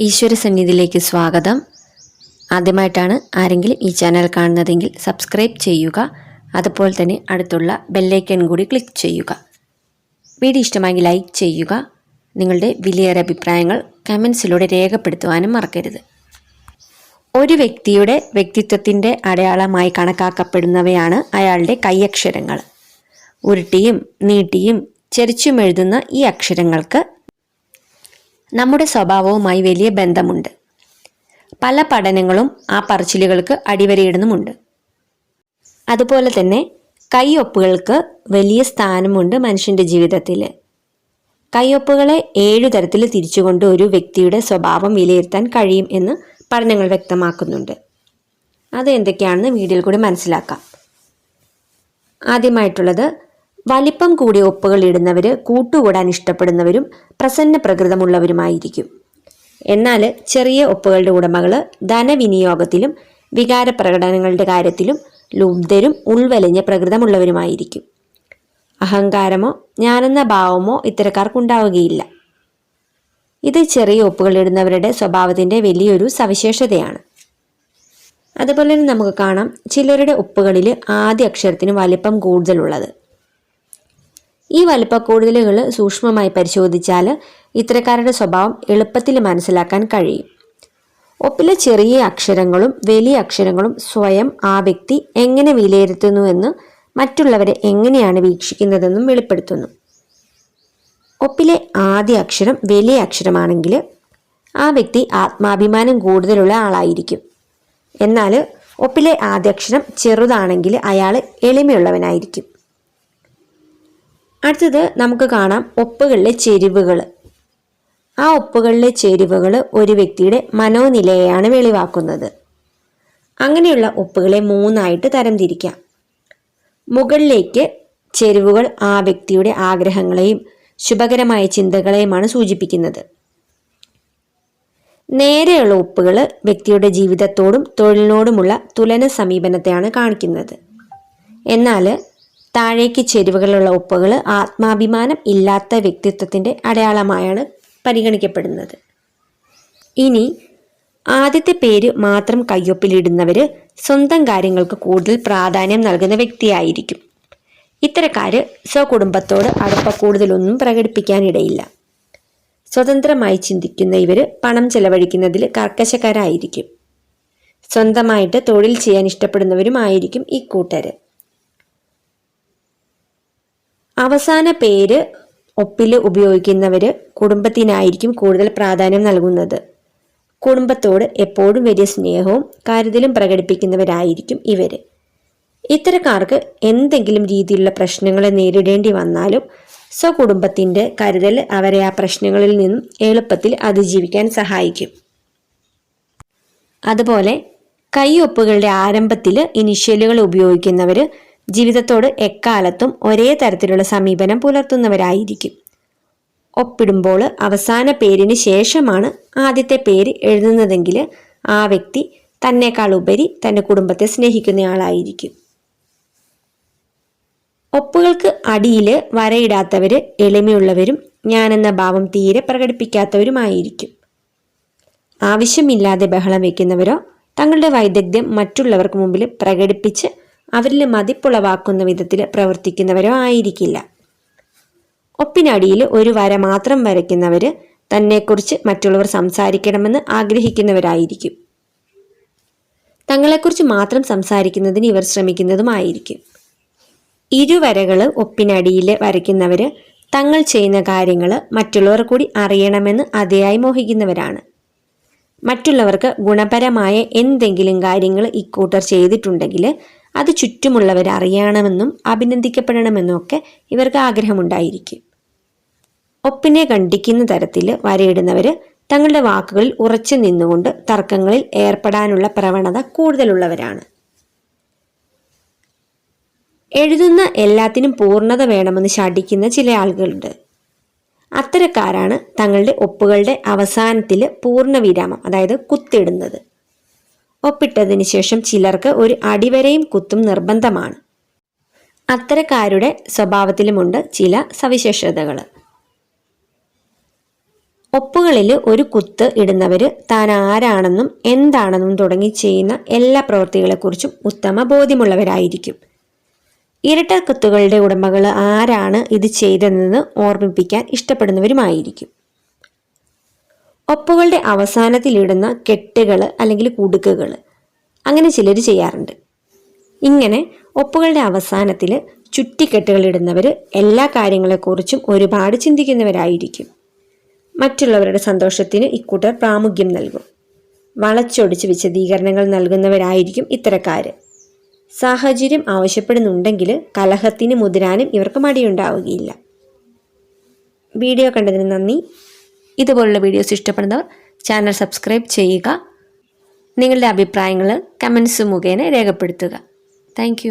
ഈശ്വര സന്നിധിയിലേക്ക് സ്വാഗതം. ആദ്യമായിട്ടാണ് ആരെങ്കിലും ഈ ചാനൽ കാണുന്നതെങ്കിൽ സബ്സ്ക്രൈബ് ചെയ്യുക. അതുപോലെ തന്നെ അടുത്തുള്ള ബെല്ലൈക്കൺ കൂടി ക്ലിക്ക് ചെയ്യുക. വീഡിയോ ഇഷ്ടമായെങ്കിൽ ലൈക്ക് ചെയ്യുക. നിങ്ങളുടെ വിലയേറെ അഭിപ്രായങ്ങൾ കമൻസിലൂടെ രേഖപ്പെടുത്തുവാനും മറക്കരുത്. ഒരു വ്യക്തിയുടെ വ്യക്തിത്വത്തിന്റെ അടയാളമായി കണക്കാക്കപ്പെടുന്നവയാണ് അയാളുടെ കൈയക്ഷരങ്ങൾ ഉരുട്ടിയും നീട്ടിയും ചെരിച്ചും എഴുതുന്ന ഈ അക്ഷരങ്ങൾക്ക് നമ്മുടെ സ്വഭാവവുമായി വലിയ ബന്ധമുണ്ട്. പല പഠനങ്ങളും ആ പറച്ചിലുകൾക്ക് അടിവരയിടുന്നുമുണ്ട്. അതുപോലെ തന്നെ കൈയൊപ്പുകൾക്ക് വലിയ സ്ഥാനമുണ്ട് മനുഷ്യന്റെ ജീവിതത്തിൽ കൈയൊപ്പുകളെ ഏഴു തരത്തിൽ തിരിച്ചുകൊണ്ട് ഒരു വ്യക്തിയുടെ സ്വഭാവം വിലയിരുത്താൻ കഴിയും എന്ന് പഠനങ്ങൾ വ്യക്തമാക്കുന്നുണ്ട്. അത് എന്തൊക്കെയാണെന്ന് വീഡിയോയിൽ കൂടി മനസ്സിലാക്കാം. ആദ്യമായിട്ടുള്ളത് വലിപ്പം കൂടിയ ഒപ്പുകൾ ഇടുന്നവർ കൂട്ടുകൂടാൻ ഇഷ്ടപ്പെടുന്നവരും പ്രസന്ന പ്രകൃതമുള്ളവരുമായിരിക്കും. എന്നാൽ ചെറിയ ഒപ്പുകളുടെ ഉടമകൾ ധനവിനിയോഗത്തിലും വികാര പ്രകടനങ്ങളുടെ കാര്യത്തിലും ലുബ്ധരും ഉൾവലിഞ്ഞ പ്രകൃതമുള്ളവരുമായിരിക്കും. അഹങ്കാരമോ ഞാനെന്ന ഭാവമോ ഇത്തരക്കാർക്കുണ്ടാവുകയില്ല. ഇത് ചെറിയ ഒപ്പുകൾ ഇടുന്നവരുടെ സ്വഭാവത്തിന്റെ വലിയൊരു സവിശേഷതയാണ്. അതുപോലെ തന്നെ നമുക്ക് കാണാം ചിലരുടെ ഒപ്പുകളിൽ ആദ്യ അക്ഷരത്തിന് വലിപ്പം കൂടുതലുള്ളത്. ഈ വലിപ്പക്കൂടുതലുകൾ സൂക്ഷ്മമായി പരിശോധിച്ചാൽ ഇത്തരക്കാരുടെ സ്വഭാവം എളുപ്പത്തിൽ മനസ്സിലാക്കാൻ കഴിയും. ഒപ്പിലെ ചെറിയ അക്ഷരങ്ങളും വലിയ അക്ഷരങ്ങളും സ്വയം ആ വ്യക്തി എങ്ങനെ വിലയിരുത്തുന്നുവെന്ന് മറ്റുള്ളവരെ എങ്ങനെയാണ് വീക്ഷിക്കുന്നതെന്നും വെളിപ്പെടുത്തുന്നു. ഒപ്പിലെ ആദ്യ അക്ഷരം വലിയ അക്ഷരമാണെങ്കിൽ ആ വ്യക്തി ആത്മാഭിമാനം കൂടുതലുള്ള ആളായിരിക്കും. എന്നാൽ ഒപ്പിലെ ആദ്യ അക്ഷരം ചെറുതാണെങ്കിൽ അയാൾ എളിമയുള്ളവനായിരിക്കും. അടുത്തത് നമുക്ക് കാണാം ഒപ്പുകളിലെ ചെരിവുകൾ ആ ഒപ്പുകളിലെ ചേരുവകൾ ഒരു വ്യക്തിയുടെ മനോനിലയെയാണ് വെളിവാക്കുന്നത്. അങ്ങനെയുള്ള ഒപ്പുകളെ മൂന്നായിട്ട് തരംതിരിക്കാം മുകളിലേക്ക് ചെരുവുകൾ ആ വ്യക്തിയുടെ ആഗ്രഹങ്ങളെയും ശുഭകരമായ ചിന്തകളെയുമാണ് സൂചിപ്പിക്കുന്നത്. നേരെയുള്ള ഒപ്പുകൾ വ്യക്തിയുടെ ജീവിതത്തോടും തൊഴിലിനോടുമുള്ള തുലന സമീപനത്തെയാണ് കാണിക്കുന്നത്. എന്നാൽ താഴേക്ക് ചേരുവകളുള്ള ഒപ്പുകൾ ആത്മാഭിമാനം ഇല്ലാത്ത വ്യക്തിത്വത്തിന്റെ അടയാളമായാണ് പരിഗണിക്കപ്പെടുന്നത്. ഇനി ആദ്യത്തെ പേര് മാത്രം കയ്യൊപ്പിലിടുന്നവർ സ്വന്തം കാര്യങ്ങൾക്ക് കൂടുതൽ പ്രാധാന്യം നൽകുന്ന വ്യക്തിയായിരിക്കും. ഇത്തരക്കാർ സ്വകുടുംബത്തോട് അടുപ്പ കൂടുതലൊന്നും പ്രകടിപ്പിക്കാനിടയില്ല. സ്വതന്ത്രമായി ചിന്തിക്കുന്ന ഇവർ പണം ചെലവഴിക്കുന്നതിൽ കർക്കശക്കാരായിരിക്കും. സ്വന്തമായിട്ട് തൊഴിൽ ചെയ്യാൻ ഇഷ്ടപ്പെടുന്നവരുമായിരിക്കും ഈ കൂട്ടര്. അവസാന പേര് ഒപ്പിൽ ഉപയോഗിക്കുന്നവർ കുടുംബത്തിനായിരിക്കും കൂടുതൽ പ്രാധാന്യം നൽകുന്നത്. കുടുംബത്തോട് എപ്പോഴും വലിയ സ്നേഹവും കരുതലും പ്രകടിപ്പിക്കുന്നവരായിരിക്കും ഇവർ ഇത്തരക്കാർക്ക് എന്തെങ്കിലും രീതിയിലുള്ള പ്രശ്നങ്ങളെ നേരിടേണ്ടി വന്നാലും സ്വകുടുംബത്തിന്റെ കരുതൽ അവരെ ആ പ്രശ്നങ്ങളിൽ നിന്നും എളുപ്പത്തിൽ അതിജീവിക്കാൻ സഹായിക്കും. അതുപോലെ കൈയൊപ്പുകളുടെ ആരംഭത്തിൽ ഇനിഷ്യലുകൾ ഉപയോഗിക്കുന്നവർ ജീവിതത്തോട് എക്കാലത്തും ഒരേ തരത്തിലുള്ള സമീപനം പുലർത്തുന്നവരായിരിക്കും. ഒപ്പിടുമ്പോൾ അവസാന പേരിന് ശേഷമാണ് ആദ്യത്തെ പേര് എഴുതുന്നതെങ്കിൽ ആ വ്യക്തി തന്നെക്കാൾ ഉപരി തന്റെ കുടുംബത്തെ സ്നേഹിക്കുന്നയാളായിരിക്കും. ഒപ്പുകൾക്ക് അടിയിൽ വരയിടാത്തവർ എളിമയുള്ളവരും ഞാനെന്ന ഭാവം തീരെ പ്രകടിപ്പിക്കാത്തവരുമായിരിക്കും. ആവശ്യമില്ലാതെ ബഹളം വയ്ക്കുന്നവരോ തങ്ങളുടെ വൈദഗ്ധ്യം മറ്റുള്ളവർക്ക് മുമ്പിൽ പ്രകടിപ്പിച്ച് അവരിൽ മതിപ്പുളവാക്കുന്ന വിധത്തിൽ പ്രവർത്തിക്കുന്നവരോ ആയിരിക്കില്ല. ഒപ്പിനടിയിൽ ഒരു വര മാത്രം വരയ്ക്കുന്നവർ തന്നെക്കുറിച്ച് മറ്റുള്ളവർ സംസാരിക്കണമെന്ന് ആഗ്രഹിക്കുന്നവരായിരിക്കും. തങ്ങളെക്കുറിച്ച് മാത്രം സംസാരിക്കുന്നതിന് ഇവർ ശ്രമിക്കുന്നതുമായിരിക്കും. ഇരുവരകൾ ഒപ്പിനടിയിൽ വരയ്ക്കുന്നവർ തങ്ങൾ ചെയ്യുന്ന കാര്യങ്ങൾ മറ്റുള്ളവർ കൂടി അറിയണമെന്ന് അതിയായി മോഹിക്കുന്നവരാണ്. മറ്റുള്ളവർക്ക് ഗുണപരമായ എന്തെങ്കിലും കാര്യങ്ങൾ ഇക്കൂട്ടർ ചെയ്തിട്ടുണ്ടെങ്കിൽ അത് ചുറ്റുമുള്ളവർ അറിയണമെന്നും അഭിനന്ദിക്കപ്പെടണമെന്നും ഒക്കെ ഇവർക്ക് ആഗ്രഹമുണ്ടായിരിക്കും. ഒപ്പിനെ കണ്ടിക്കുന്ന തരത്തിൽ വരയിടുന്നവർ തങ്ങളുടെ വാക്കുകളിൽ ഉറച്ചു നിന്നുകൊണ്ട് തർക്കങ്ങളിൽ ഏർപ്പെടാനുള്ള പ്രവണത കൂടുതലുള്ളവരാണ്. എഴുതുന്ന എല്ലാത്തിനും പൂർണത വേണമെന്ന് ശഠിക്കുന്ന ചില ആളുകളുണ്ട്. അത്തരക്കാരാണ് തങ്ങളുടെ ഒപ്പുകളുടെ അവസാനത്തിൽ പൂർണ വിരാമം അതായത് കുത്തിടുന്നത്. ഒപ്പിട്ടതിന് ശേഷം ചിലർക്ക് ഒരു അടിവരയും കുത്തും നിർബന്ധമാണ്. അത്തരക്കാരുടെ സ്വഭാവത്തിലുമുണ്ട് ചില സവിശേഷതകൾ ഒപ്പുകളിൽ ഒരു കുത്ത് ഇടുന്നവർ താൻ ആരാണെന്നും എന്താണെന്നും തുടങ്ങി ചെയ്യുന്ന എല്ലാ പ്രവൃത്തികളെക്കുറിച്ചും ഉത്തമ ബോധ്യമുള്ളവരായിരിക്കും. ഇരട്ട കത്തുകളുടെ ഉടമകൾ ആരാണ് ഇത് ചെയ്തതെന്ന് ഓർമ്മിപ്പിക്കാൻ ഇഷ്ടപ്പെടുന്നവരുമായിരിക്കും. ഒപ്പുകളുടെ അവസാനത്തിലിടുന്ന കെട്ടുകൾ അല്ലെങ്കിൽ കുടുക്കുകൾ അങ്ങനെ ചിലർ ചെയ്യാറുണ്ട്. ഇങ്ങനെ ഒപ്പുകളുടെ അവസാനത്തിൽ ചുറ്റിക്കെട്ടുകൾ ഇടുന്നവർ എല്ലാ കാര്യങ്ങളെക്കുറിച്ചും ഒരുപാട് ചിന്തിക്കുന്നവരായിരിക്കും. മറ്റുള്ളവരുടെ സന്തോഷത്തിന് ഇക്കൂട്ടർ പ്രാമുഖ്യം നൽകും. വളച്ചൊടിച്ച് വിശദീകരണങ്ങൾ നൽകുന്നവരായിരിക്കും ഇത്തരക്കാർ സാഹചര്യം ആവശ്യപ്പെടുന്നുണ്ടെങ്കിൽ കലഹത്തിന് മുതിരാനും ഇവർക്ക് മടിയുണ്ടാവുകയില്ല. വീഡിയോ കണ്ടതിന് നന്ദി. ഇതുപോലുള്ള വീഡിയോസ് ഇഷ്ടപ്പെടുന്നവർ ചാനൽ സബ്സ്ക്രൈബ് ചെയ്യുക. നിങ്ങളുടെ അഭിപ്രായങ്ങൾ കമൻസ് മുഖേന രേഖപ്പെടുത്തുക. താങ്ക്